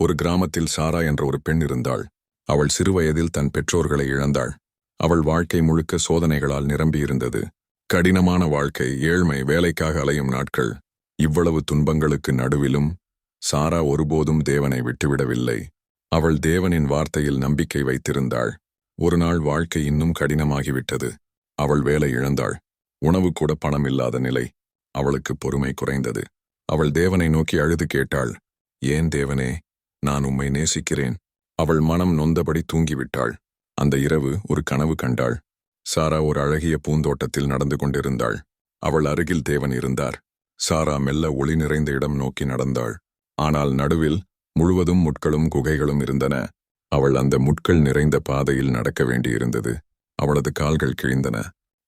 ஒரு கிராமத்தில் சாரா என்ற ஒரு பெண் இருந்தாள். அவள் சிறுவயதில் தன் பெற்றோர்களை இழந்தாள். அவள் வாழ்க்கை முழுக்க சோதனைகளால் நிரம்பியிருந்தது. கடினமான வாழ்க்கை ஏழ்மை வேலைக்காக அலையும் நாட்கள். இவ்வளவு துன்பங்களுக்கு நடுவிலும் சாரா ஒருபோதும் தேவனை விட்டுவிடவில்லை. அவள் தேவனின் வார்த்தையில் நம்பிக்கை வைத்திருந்தாள். ஒரு நாள் வாழ்க்கை இன்னும் கடினமாகிவிட்டது. அவள் வேலை இழந்தாள். உணவு கூட பணம் இல்லாத நிலை. அவளுக்கு பொறுமை குறைந்தது. அவள் தேவனை நோக்கி அழுது கேட்டாள் ஏன் தேவனே நான் உம்மை நேசிக்கிறேன். அவள் மனம் நொந்தபடி தூங்கிவிட்டாள். அந்த இரவு ஒரு கனவு கண்டாள். சாரா ஒரு அழகிய பூந்தோட்டத்தில் நடந்து கொண்டிருந்தாள். அவள் அருகில் தேவன் இருந்தார். சாரா மெல்ல ஒளி நிறைந்த இடம் நோக்கி நடந்தாள். ஆனால் நடுவில் முழுவதும் முட்களும் குகைகளும் இருந்தன. அவள் அந்த முட்கள் நிறைந்த பாதையில் நடக்க வேண்டியிருந்தது. அவளது கால்கள் கிழிந்தன.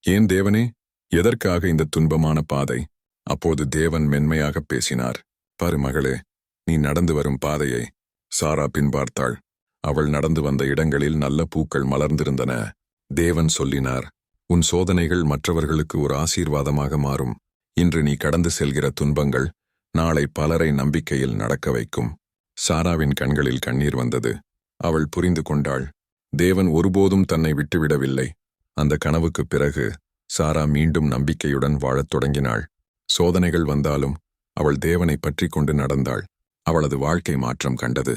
ஏன் தேவனே? எதற்காக இந்த துன்பமான பாதை? அப்போது தேவன் மென்மையாகப் பேசினார். பாரு மகளே நீ நடந்து வரும் பாதையை சாரா பின்பார்த்தாள். அவள் நடந்து வந்த இடங்களில் நல்ல பூக்கள் மலர்ந்திருந்தன. தேவன் சொல்லினார் உன் சோதனைகள் மற்றவர்களுக்கு ஒரு ஆசீர்வாதமாக மாறும். இன்று நீ கடந்து செல்கிற துன்பங்கள் நாளை பலரை நம்பிக்கையில் நடக்க வைக்கும். சாராவின் கண்களில் கண்ணீர் வந்தது. அவள் புரிந்து கொண்டாள் தேவன் ஒருபோதும் தன்னை விட்டுவிடவில்லை. அந்த கனவுக்குப் பிறகு சாரா மீண்டும் நம்பிக்கையுடன் வாழத் தொடங்கினாள். சோதனைகள் வந்தாலும் அவள் தேவனை பற்றிக் கொண்டு நடந்தாள். அவளது வாழ்க்கை மாற்றம் கண்டது.